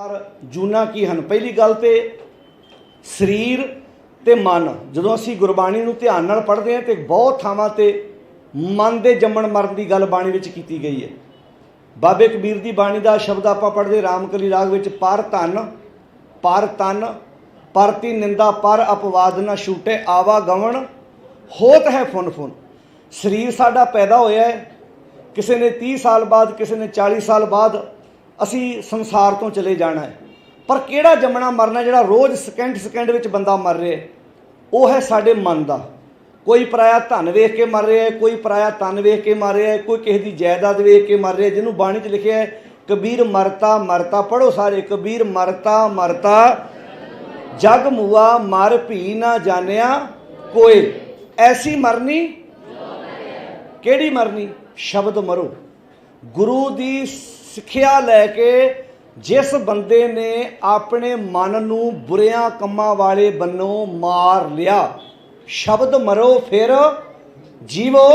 ਪਰ ਜੂਨਾ ਕੀ ਹਨ? ਪਹਿਲੀ ਗੱਲ ਤੇ ਸਰੀਰ ਤੇ ਮਨ। ਜਦੋਂ ਅਸੀਂ ਗੁਰਬਾਣੀ ਨੂੰ ਧਿਆਨ ਨਾਲ ਪੜ੍ਹਦੇ ਹਾਂ ਤੇ ਬਹੁਤ ਥਾਵਾਂ ਤੇ ਮਨ ਦੇ ਜੰਮਣ ਮਰਨ ਦੀ ਗੱਲ ਬਾਣੀ ਵਿੱਚ ਕੀਤੀ ਗਈ ਹੈ। ਬਾਬੇ ਕਬੀਰ ਦੀ ਬਾਣੀ ਦਾ ਸ਼ਬਦ ਆਪਾਂ ਪੜ੍ਹਦੇ ਰਾਮਕਲੀ ਰਾਗ ਵਿੱਚ, ਪਰ ਧਨ, ਪਰ ਤਨ ਪਰਤੀ ਨਿੰਦਾ, ਪਰ ਅਪਵਾਦ ਨਾ ਛੂਟੇ, ਆਵਾ ਗਵਣ, ਹੋਤ ਹੈ ਫੁਨ ਫੁਨ। ਸਰੀਰ ਸਾਡਾ ਪੈਦਾ ਹੋਇਆ ਹੈ। ਕਿਸੇ ਨੇ 30 ਸਾਲ ਬਾਅਦ, ਕਿਸੇ ਨੇ 40 ਸਾਲ ਬਾਅਦ ਅਸੀਂ ਸੰਸਾਰ ਤੋਂ ਚਲੇ ਜਾਣਾ ਹੈ। ਪਰ ਕਿਹੜਾ ਜੰਮਣਾ ਮਰਨਾ ਜਿਹੜਾ ਰੋਜ਼ ਸਕਿੰਟ ਸਕਿੰਟ ਵਿੱਚ ਬੰਦਾ ਮਰ ਰਿਹਾ ਉਹ ਹੈ ਸਾਡੇ ਮਨ ਦਾ। ਕੋਈ ਪਰਾਇਆ ਧਨ ਵੇਖ ਕੇ ਮਰ ਰਿਹਾ ਹੈ, ਕੋਈ ਪਰਾਇਆ ਤਨ ਵੇਖ ਕੇ ਮਰ ਰਿਹਾ ਹੈ, ਕੋਈ ਕਿਸੇ ਦੀ ਜਾਇਦਾਦ ਵੇਖ ਕੇ ਮਰ ਰਿਹਾ ਜਿਹਨੂੰ ਬਾਣੀ 'ਚ ਲਿਖਿਆ ਹੈ, ਕਬੀਰ ਮਰਤਾ ਮਰਤਾ ਪੜੋ ਸਾਰੇ, ਕਬੀਰ ਮਰਤਾ ਮਰਤਾ, ਜਗ ਮੂਆ, ਮਰ ਭੀ ਨਾ ਜਾਣਿਆ ਕੋਈ ਐਸੀ ਮਰਨੀ ਕਿਹੜੀ ਮਰਨੀ? ਸ਼ਬਦ ਮਰੋ। ਗੁਰੂ ਦੀ ਸਿੱਖਿਆ ਲੈ ਕੇ ਜਿਸ ਬੰਦੇ ਨੇ ਆਪਣੇ ਮਨ ਨੂੰ ਬੁਰਿਆਂ ਕੰਮਾਂ ਵਾਲੇ ਬੰਨੋਂ ਮਾਰ ਲਿਆ, ਸ਼ਬਦ ਮਰੋ ਫਿਰ ਜੀਵੋ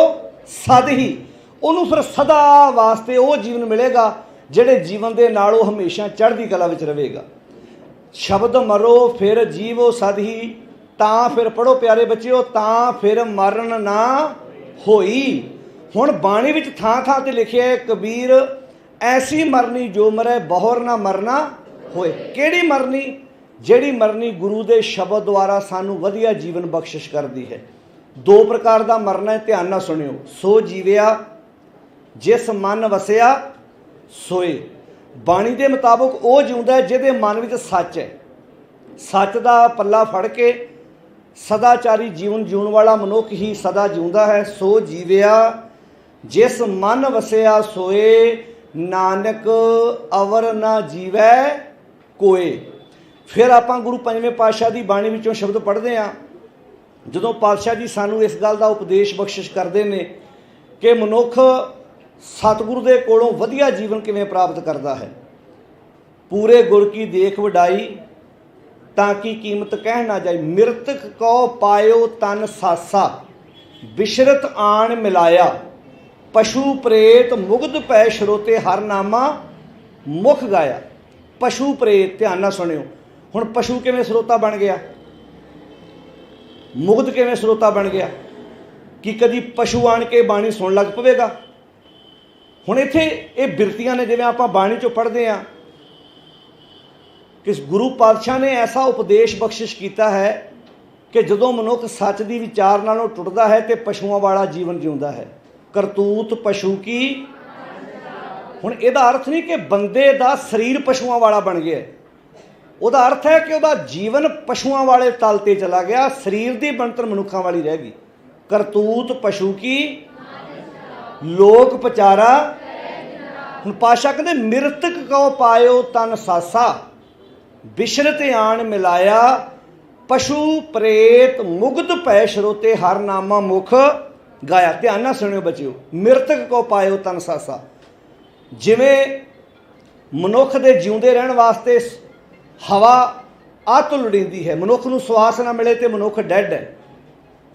ਸਦ ਹੀ। ਉਹਨੂੰ ਫਿਰ ਸਦਾ ਵਾਸਤੇ ਉਹ ਜੀਵਨ ਮਿਲੇਗਾ ਜਿਹੜੇ ਜੀਵਨ ਦੇ ਨਾਲ ਉਹ ਹਮੇਸ਼ਾ ਚੜ੍ਹਦੀ ਕਲਾ ਵਿੱਚ ਰਹੇਗਾ। ਸ਼ਬਦ ਮਰੋ ਫਿਰ ਜੀਵੋ ਸਦ ਹੀ, ਤਾਂ ਫਿਰ ਪੜੋ ਪਿਆਰੇ ਬੱਚਿਓ, ਤਾਂ ਫਿਰ ਮਰਨ ਨਾ ਹੋਈ। ਹੁਣ ਬਾਣੀ ਵਿੱਚ ਥਾਂ ਥਾਂ ਤੇ ਲਿਖਿਆ ਹੈ, ਕਬੀਰ ਐਸੀ ਮਰਨੀ ਜੋ ਮਰੇ, ਬਹੁਰ ਨਾ ਮਰਨਾ ਹੋਏ। ਕਿਹੜੀ ਮਰਨੀ? ਜਿਹੜੀ ਮਰਨੀ ਗੁਰੂ ਦੇ ਸ਼ਬਦ ਦੁਆਰਾ ਸਾਨੂੰ ਵਧੀਆ ਜੀਵਨ ਬਖਸ਼ਿਸ਼ ਕਰਦੀ ਹੈ। ਦੋ ਪ੍ਰਕਾਰ ਦਾ ਮਰਨਾ ਹੈ, ਧਿਆਨ ਨਾਲ ਸੁਣਿਓ। ਸੋ ਜੀਵਿਆ, ਜਿਸ ਮਨ ਵਸਿਆ, ਸੋਏ। ਬਾਣੀ ਦੇ ਮੁਤਾਬਕ ਉਹ ਜਿਉਂਦਾ ਜਿਹਦੇ ਮਨ ਵਿੱਚ ਸੱਚ ਹੈ। ਸੱਚ ਦਾ ਪੱਲਾ ਫੜ ਕੇ ਸਦਾਚਾਰੀ ਜੀਵਨ ਜਿਉਣ ਵਾਲਾ ਮਨੁੱਖ ਹੀ ਸਦਾ ਜਿਉਂਦਾ ਹੈ। ਸੋ ਜੀਵਿਆ, ਜਿਸ ਮਨ ਵਸਿਆ, ਸੋਏ। ਨਾਨਕ ਅਵਰ ਨਾ ਜੀਵੈ ਕੋਏ। ਫਿਰ ਆਪਾਂ ਗੁਰੂ ਪੰਜਵੇਂ ਪਾਤਸ਼ਾਹ ਦੀ ਬਾਣੀ ਵਿੱਚੋਂ ਸ਼ਬਦ ਪੜ੍ਹਦੇ ਹਾਂ। ਜਦੋਂ ਪਾਤਸ਼ਾਹ ਜੀ ਸਾਨੂੰ ਇਸ ਗੱਲ ਦਾ ਉਪਦੇਸ਼ ਬਖਸ਼ਿਸ਼ ਕਰਦੇ ਨੇ ਕਿ ਮਨੁੱਖ ਸਤਿਗੁਰੂ ਦੇ ਕੋਲੋਂ ਵਧੀਆ ਜੀਵਨ ਕਿਵੇਂ ਪ੍ਰਾਪਤ ਕਰਦਾ ਹੈ। ਪੂਰੇ ਗੁਰ ਕੀ ਦੇਖ ਵਡਾਈ ਤਾਂ ਕੀ ਕੀਮਤ ਕਹਿ ਨਾ ਜਾਈ। ਮਿਰਤਕ ਕੋ ਪਾਇਓ ਤਨ ਸਾਸਾ ਵਿਸ਼ਰਤ ਆਣ ਮਿਲਾਇਆ। ਪਸ਼ੂ ਪ੍ਰੇਤ ਮੁਗਧ ਪੈ ਸ਼ਰੋਤੇ ਹਰ ਨਾਮਾ ਮੁਖ ਗਾਇਆ। ਪਸ਼ੂ ਪ੍ਰੇਤ, ਧਿਆਨ ਨਾਲ ਸੁਣਿਓ। ਹੁਣ ਪਸ਼ੂ ਕਿਵੇਂ ਸਰੋਤਾ ਬਣ ਗਿਆ? ਮੁਗਧ ਕਿਵੇਂ ਸਰੋਤਾ ਬਣ ਗਿਆ? ਕਿ ਕਦੀ ਪਸ਼ੂ ਆਣ ਕੇ ਬਾਣੀ ਸੁਣ ਲੱਗ ਪਵੇਗਾ? ਹੁਣ ਇੱਥੇ ਇਹ ਬਿਰਤੀਆਂ ਨੇ ਜਿਵੇਂ ਆਪਾਂ ਬਾਣੀ ਚੋਂ ਪੜ੍ਹਦੇ ਆ ਕਿ ਗੁਰੂ ਪਾਤਸ਼ਾਹ ਨੇ ਐਸਾ ਉਪਦੇਸ਼ ਬਖਸ਼ਿਸ਼ ਕੀਤਾ ਹੈ ਕਿ ਜਦੋਂ ਮਨੁੱਖ ਸੱਚ ਦੀ ਵਿਚਾਰ ਨਾਲੋਂ ਟੁੱਟਦਾ ਹੈ ਤੇ ਪਸ਼ੂਆਂ ਵਾਲਾ ਜੀਵਨ ਜਿਉਂਦਾ ਹੈ। ਕਰਤੂਤ ਪਸ਼ੂ ਕੀ? ਹੁਣ ਇਹਦਾ ਅਰਥ ਨਹੀਂ ਕਿ ਬੰਦੇ ਦਾ ਸਰੀਰ ਪਸ਼ੂਆਂ ਵਾਲਾ ਬਣ ਗਿਆ। ਉਹਦਾ ਅਰਥ ਹੈ ਕਿ ਉਹਦਾ ਜੀਵਨ ਪਸ਼ੂਆਂ ਵਾਲੇ ਤਲ ਤੇ ਚਲਾ ਗਿਆ, ਸਰੀਰ ਦੀ ਬਣਤਰ ਮਨੁੱਖਾਂ ਵਾਲੀ ਰਹਿ ਗਈ। ਕਰਤੂਤ ਪਸ਼ੂ ਕੀ? ਲੋਕ ਪਚਾਰਾ। ਹੁਣ ਪਾਸ਼ਾ ਕਹਿੰਦੇ, ਮਿਰਤਕ ਕੋ ਪਾਇਓ ਤਨ ਸਾਸਾ। ਬਿਸ਼ਰਤ ਆਣ ਮਿਲਾਇਆ, ਪਸ਼ੂ ਪ੍ਰੇਤ ਮੁਗਧ ਪੈ ਸ਼ਰੋਤੇ ਹਰ ਨਾਮਾ ਮੁਖ। ਗਾਇਆ, ਧਿਆਨ ਨਾਲ ਸੁਣਿਓ ਬੱਚਿਓ, ਮਿਰਤਕ ਕੋ ਪਾਇਓ ਤਨ ਸਾਸਾ। ਜਿਵੇਂ ਮਨੁੱਖ ਦੇ ਜਿਉਂਦੇ ਰਹਿਣ ਵਾਸਤੇ ਸ- ਹਵਾ ਅੱਤ ਲੋੜੀਂਦੀ ਹੈ, ਮਨੁੱਖ ਨੂੰ ਸਵਾਸ ਨਾ ਮਿਲੇ ਤੇ ਮਨੁੱਖ ਡੈੱਡ ਹੈ।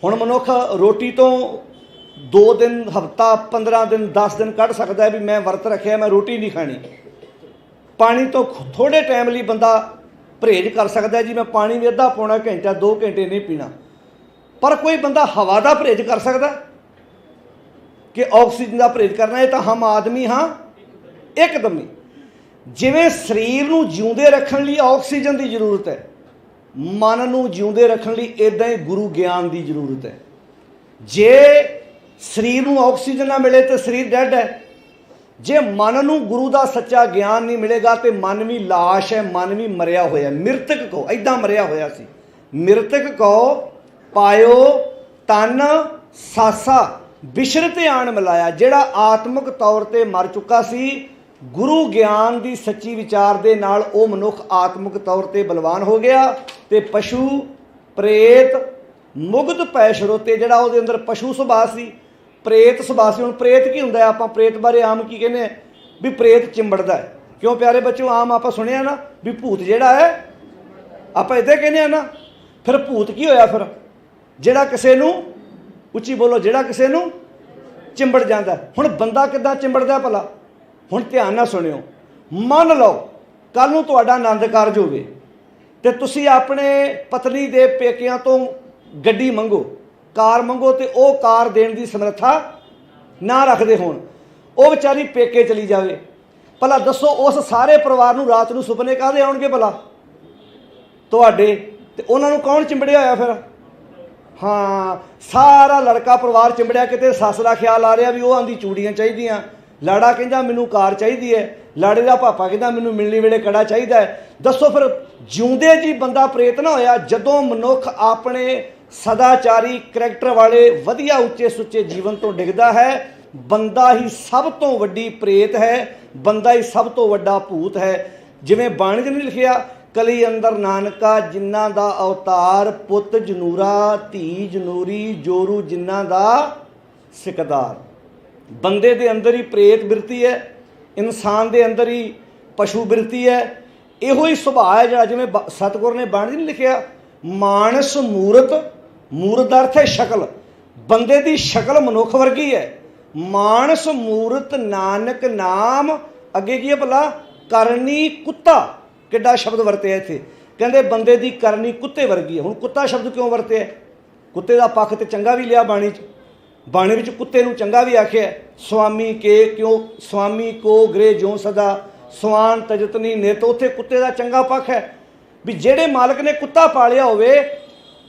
ਹੁਣ ਮਨੁੱਖ ਰੋਟੀ ਤੋਂ 2 ਦਿਨ, ਹਫਤਾ 15 ਦਿਨ 10 ਦਿਨ ਕੱਢ ਸਕਦਾ ਹੈ ਵੀ ਮੈਂ ਵਰਤ ਰੱਖਿਆ, ਮੈਂ ਰੋਟੀ ਨਹੀਂ ਖਾਣੀ। ਪਾਣੀ ਤੋਂ ਥੋੜੇ ਟਾਈਮ ਲਈ ਬੰਦਾ ਪਰਹੇਜ਼ ਕਰ ਸਕਦਾ ਜੀ ਮੈਂ ਪਾਣੀ ਵੀ ਅੱਧਾ ਪੌਣਾ ਘੰਟਾ 2 ਘੰਟੇ ਨਹੀਂ ਪੀਣਾ। ਪਰ ਕੋਈ ਬੰਦਾ ਹਵਾ ਦਾ ਪਰਹੇਜ਼ ਕਰ ਸਕਦਾ ਕਿ ਆਕਸੀਜਨ ਦਾ ਪਰਹੇਜ਼ ਕਰਨਾ, ਇਹ ਤਾਂ ਹਮ ਆਦਮੀ ਹਾਂ, ਇੱਕਦਮ ਹੀ। ਜਿਵੇਂ ਸਰੀਰ ਨੂੰ ਜਿਉਂਦੇ ਰੱਖਣ ਲਈ ਆਕਸੀਜਨ ਦੀ ਜ਼ਰੂਰਤ ਹੈ, ਮਨ ਨੂੰ ਜਿਉਂਦੇ ਰੱਖਣ ਲਈ ਇਦਾਂ ਹੀ ਗੁਰੂ ਗਿਆਨ ਦੀ ਜ਼ਰੂਰਤ ਹੈ। ਜੇ ਸਰੀਰ ਨੂੰ ਆਕਸੀਜਨ ਨਾ ਮਿਲੇ ਤਾਂ ਸਰੀਰ ਡੈਡ ਹੈ। ਜੇ ਮਨ ਨੂੰ ਗੁਰੂ ਦਾ ਸੱਚਾ ਗਿਆਨ ਨਹੀਂ ਮਿਲੇਗਾ ਤੇ ਮਨ ਵੀ ਲਾਸ਼ ਹੈ, ਮਨ ਵੀ ਮਰਿਆ ਹੋਇਆ ਮ੍ਰਿਤਕ ਕੋ ਐਦਾਂ ਮਰਿਆ ਹੋਇਆ ਸੀ। ਮ੍ਰਿਤਕ ਕੋ ਪਾਇਓ, ਤਨ, ਸਾਸਾ। ਬਿਸ਼ਰਤ ਆਣ ਮਿਲਾਇਆ, ਜਿਹੜਾ ਆਤਮਿਕ ਤੌਰ ਤੇ ਮਰ ਚੁੱਕਾ ਸੀ, ਗੁਰੂ ਗਿਆਨ ਦੀ ਸੱਚੀ ਵਿਚਾਰ ਦੇ ਨਾਲ ਉਹ ਮਨੁੱਖ ਆਤਮਿਕ ਤੌਰ ਤੇ ਬਲਵਾਨ ਹੋ ਗਿਆ ਤੇ ਪਸ਼ੂ ਪ੍ਰੇਤ ਮੁਗਧ ਪੈ ਸ਼ਰੋਤੇ ਜਿਹੜਾ ਉਹਦੇ ਅੰਦਰ ਪਸ਼ੂ ਸੁਭਾਅ ਸੀ, ਪ੍ਰੇਤ ਸੁਭਾਅ ਸੀ, ਹੁਣ ਪ੍ਰੇਤ ਕੀ ਹੁੰਦਾ ਆਪਾਂ ਪ੍ਰੇਤ ਬਾਰੇ ਆਮ ਕੀ ਕਹਿੰਦੇ ਆ ਵੀ ਪ੍ਰੇਤ ਚਿੰਬੜਦਾ ਹੈ। ਕਿਉਂ ਪਿਆਰੇ ਬੱਚਿਓ, ਆਮ ਆਪਾਂ ਸੁਣਿਆ ਨਾ ਵੀ ਭੂਤ ਜਿਹੜਾ ਹੈ, ਆਪਾਂ ਇਦਾਂ ਕਹਿੰਦੇ ਆ ਨਾ, ਫਿਰ ਭੂਤ ਕੀ ਹੋਇਆ ਫਿਰ? ਜਿਹੜਾ ਕਿਸੇ ਨੂੰ ਉੱਚੀ ਬੋਲੋ, ਜਿਹੜਾ ਕਿਸੇ ਨੂੰ ਚਿੰਬੜ ਜਾਂਦਾ। ਹੁਣ ਬੰਦਾ ਕਿੱਦਾਂ ਚਿੰਬੜਦਾ ਭਲਾ? ਹੁਣ ਧਿਆਨ ਨਾਲ ਸੁਣਿਓ। ਮੰਨ ਲਓ ਕੱਲ ਨੂੰ ਤੁਹਾਡਾ ਆਨੰਦ ਕਾਰਜ ਹੋਵੇ ਤੇ ਤੁਸੀਂ ਆਪਣੇ ਪਤਨੀ ਦੇ ਪੇਕਿਆਂ ਤੋਂ ਗੱਡੀ ਮੰਗੋ, ਕਾਰ ਮੰਗੋ ਤੇ ਉਹ ਕਾਰ ਦੇਣ ਦੀ ਸਮਰੱਥਾ ਨਾ ਰੱਖਦੇ ਹੋਣ। ਉਹ ਵਿਚਾਰੀ ਪੇਕੇ ਚਲੀ ਜਾਵੇ। ਭਲਾ ਦੱਸੋ, ਉਸ ਸਾਰੇ ਪਰਿਵਾਰ ਨੂੰ ਰਾਤ ਨੂੰ ਸੁਪਨੇ ਕਾਹਦੇ ਆਉਣਗੇ ਭਲਾ? ਤੁਹਾਡੇ ਤੇ ਉਹਨਾਂ ਨੂੰ ਕੌਣ ਚਿੰਬੜਿਆ ਹੋਇਆ ਫਿਰ? ਹਾਂ, ਸਾਰਾ ਲੜਕਾ ਪਰਿਵਾਰ ਚਿੰਬੜਿਆ ਕਿਤੇ, ਸੱਸ ਦਾ ਖਿਆਲ ਆ ਰਿਹਾ ਵੀ ਉਹ ਆਂਦੀ ਚੂੜੀਆਂ ਚਾਹੀਦੀਆਂ। ਲਾੜਾ ਕਹਿੰਦਾ ਮੈਨੂੰ ਕਾਰ ਚਾਹੀਦੀ ਹੈ। ਲਾੜੇ ਦਾ ਪਾਪਾ ਕਹਿੰਦਾ ਮੈਨੂੰ ਮਿਲਣੀ ਵੇਲੇ ਕੜਾ ਚਾਹੀਦਾ ਹੈ। ਦੱਸੋ ਫਿਰ, ਜਿਉਂਦੇ ਜੀ ਬੰਦਾ ਪ੍ਰੇਤ ਨਾ ਹੋਇਆ, ਜਦੋਂ ਮਨੁੱਖ ਆਪਣੇ ਸਦਾਚਾਰੀ ਕਰੈਕਟਰ ਵਾਲੇ ਵਧੀਆ ਉੱਚੇ ਸੁੱਚੇ ਜੀਵਨ ਤੋਂ ਡਿੱਗਦਾ ਹੈ, ਬੰਦਾ ਹੀ ਸਭ ਤੋਂ ਵੱਡੀ ਪ੍ਰੇਤ ਹੈ, ਬੰਦਾ ਹੀ ਸਭ ਤੋਂ ਵੱਡਾ ਭੂਤ ਹੈ। ਜਿਵੇਂ ਬਾਣੀ 'ਚ ਨਹੀਂ ਲਿਖਿਆ ਕਲੀ ਅੰਦਰ ਨਾਨਕਾ, ਜਿਨ੍ਹਾਂ ਦਾ ਅਵਤਾਰ ਪੁੱਤ ਜਨੂਰਾ, ਧੀ ਜਨੂਰੀ, ਜੋਰੂ ਜਿਨ੍ਹਾਂ ਦਾ ਸਿਕਦਾਰ। ਬੰਦੇ ਦੇ ਅੰਦਰ ਹੀ ਪ੍ਰੇਤ ਬਿਰਤੀ ਹੈ, ਇਨਸਾਨ ਦੇ ਅੰਦਰ ਹੀ ਪਸ਼ੂ ਬਿਰਤੀ ਹੈ। ਇਹੋ ਹੀ ਸੁਭਾਅ ਹੈ ਜਿਹੜਾ ਜਿਵੇਂ ਬ- ਸਤਿਗੁਰ ਨੇ ਬਾਣੀ ਨਹੀਂ ਲਿਖਿਆ, ਮਾਨਸ ਮੂਰਤ ਮੂਰਤ ਦਾ ਅਰਥ ਹੈ ਸ਼ਕਲ। ਬੰਦੇ ਦੀ ਸ਼ਕਲ ਮਨੁੱਖ ਵਰਗੀ ਹੈ। ਮਾਨਸ ਮੂਰਤ ਨਾਨਕ ਨਾਮ, ਅੱਗੇ ਕੀ ਹੈ ਭਲਾ? ਕਰਨੀ ਕੁੱਤਾ। ਕਿੱਡਾ ਸ਼ਬਦ ਵਰਤਿਆ ਇੱਥੇ? ਕਹਿੰਦੇ ਬੰਦੇ ਦੀ ਕਰਨੀ ਕੁੱਤੇ ਵਰਗੀ ਹੈ। ਹੁਣ ਕੁੱਤਾ ਸ਼ਬਦ ਕਿਉਂ ਵਰਤਿਆ? ਕੁੱਤੇ ਦਾ ਪੱਖ ਤੇ ਚੰਗਾ ਵੀ ਲਿਆ ਬਾਣੀ 'ਚ। ਬਾਣੀ ਵਿੱਚ ਕੁੱਤੇ ਨੂੰ ਚੰਗਾ ਵੀ ਆਖਿਆ ਸੁਆਮੀ ਕੇ ਕਿਉਂ? ਸੁਆਮੀ ਕੋ ਗ੍ਰੇ ਜੋ ਸਦਾ। ਸਵਾਨ ਤਜਤਨੀ ਨੇ ਤਾਂ ਉੱਥੇ ਕੁੱਤੇ ਦਾ ਚੰਗਾ ਪੱਖ ਹੈ। ਵੀ ਜਿਹੜੇ ਮਾਲਕ ਨੇ ਕੁੱਤਾ ਪਾਲਿਆ ਹੋਵੇ,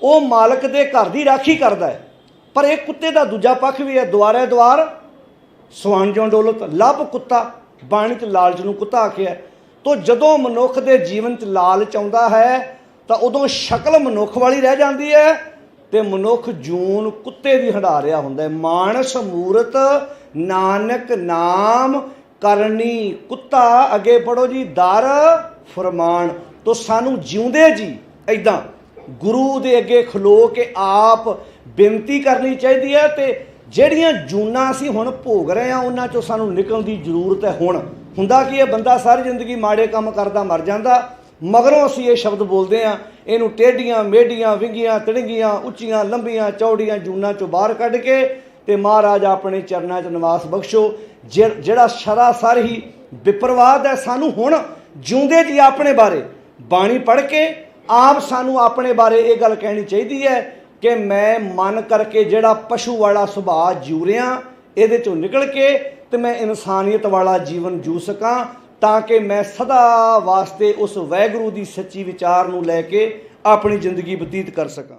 ਉਹ ਮਾਲਕ ਦੇ ਘਰ ਦੀ ਰਾਖੀ ਕਰਦਾ ਹੈ। ਪਰ ਇਹ ਕੁੱਤੇ ਦਾ ਦੂਜਾ ਪੱਖ ਵੀ ਹੈ। ਦੁਆਰੇ ਦੁਆਰ, ਸਵਾਨ ਜਿਉਂ ਡੋਲਤ, ਲੱਭ ਕੁੱਤਾ। ਬਾਣੀ ਚ ਲਾਲਚ ਨੂੰ ਕੁੱਤਾ ਆਖਿਆ ਤੋ ਜਦੋਂ ਮਨੁੱਖ ਦੇ ਜੀਵਨ ਚ ਲਾਲਚ ਆਉਂਦਾ ਹੈ, ਤਾਂ ਉਦੋਂ ਸ਼ਕਲ ਮਨੁੱਖ ਵਾਲੀ ਰਹਿ ਜਾਂਦੀ ਹੈ ਤੇ ਮਨੁੱਖ ਜੂਨ ਕੁੱਤੇ ਦੀ ਹੰਡਾ ਰਿਹਾ ਹੁੰਦਾ ਹੈ। ਮਾਨਸ ਮੂਰਤ, ਨਾਨਕ ਨਾਮ, ਕਰਨੀ ਕੁੱਤਾ, ਅੱਗੇ ਪੜੋ ਜੀ, ਦਰ, ਫਰਮਾਨ। ਤੋਂ ਸਾਨੂੰ ਜਿਉਂਦੇ ਜੀ ਐਦਾਂ ਗੁਰੂ ਦੇ ਅੱਗੇ ਖਲੋ ਕੇ ਆਪ ਬੇਨਤੀ ਕਰਨੀ ਚਾਹੀਦੀ ਹੈ ਤੇ ਜਿਹੜੀਆਂ ਜੂਨਾਂ ਅਸੀਂ ਹੁਣ ਭੋਗ ਰਹੇ ਹਾਂ, ਉਹਨਾਂ ਚੋਂ ਸਾਨੂੰ ਨਿਕਲਣ ਦੀ ਜ਼ਰੂਰਤ ਹੈ ਹੁਣ। ਹੁੰਦਾ ਕੀ ਇਹ ਬੰਦਾ ਸਾਰੀ ਜ਼ਿੰਦਗੀ ਮਾੜੇ ਕੰਮ ਕਰਦਾ ਮਰ ਜਾਂਦਾ, ਮਗਰੋਂ ਅਸੀਂ ਇਹ ਸ਼ਬਦ ਬੋਲਦੇ ਹਾਂ, ਇਹਨੂੰ ਟੇਢੀਆਂ, ਮੇਢੀਆਂ, ਵਿੰਗੀਆਂ, ਤੜਿੰਗੀਆਂ, ਉੱਚੀਆਂ, ਲੰਬੀਆਂ, ਚੌੜੀਆਂ ਜੂਨਾਂ ਚੋਂ ਬਾਹਰ ਕੱਢ ਕੇ ਤੇ ਮਹਾਰਾਜ ਆਪਣੇ ਚਰਨਾਂ 'ਚ ਨਿਵਾਸ ਬਖਸ਼ੋ। ਜਿ- ਜਿਹੜਾ ਸਰਾਸਰ ਹੀ ਵਿਪਰਵਾਦ ਹੈ ਸਾਨੂੰ ਹੁਣ ਜਿਉਂਦੇ ਜੀ ਆਪਣੇ ਬਾਰੇ, ਬਾਣੀ ਪੜ੍ਹ ਕੇ ਆਪ ਸਾਨੂੰ ਆਪਣੇ ਬਾਰੇ ਇਹ ਗੱਲ ਕਹਿਣੀ ਚਾਹੀਦੀ ਹੈ ਕਿ ਮੈਂ ਮਨ ਕਰਕੇ ਜਿਹੜਾ ਪਸ਼ੂ ਵਾਲਾ ਸੁਭਾਅ ਜੂ ਰਿਹਾ, ਇਹਦੇ ਚੋਂ ਨਿਕਲ ਕੇ ਤੇ ਮੈਂ ਇਨਸਾਨੀਅਤ ਵਾਲਾ ਜੀਵਨ ਜੂ ਸਕਾਂ ਤਾਂ ਕਿ ਮੈਂ ਸਦਾ ਵਾਸਤੇ ਉਸ ਵੈਗੁਰੂ ਦੀ ਸੱਚੀ ਵਿਚਾਰ ਨੂੰ ਲੈ ਕੇ ਆਪਣੀ ਜ਼ਿੰਦਗੀ ਬਤੀਤ ਕਰ ਸਕਾਂ।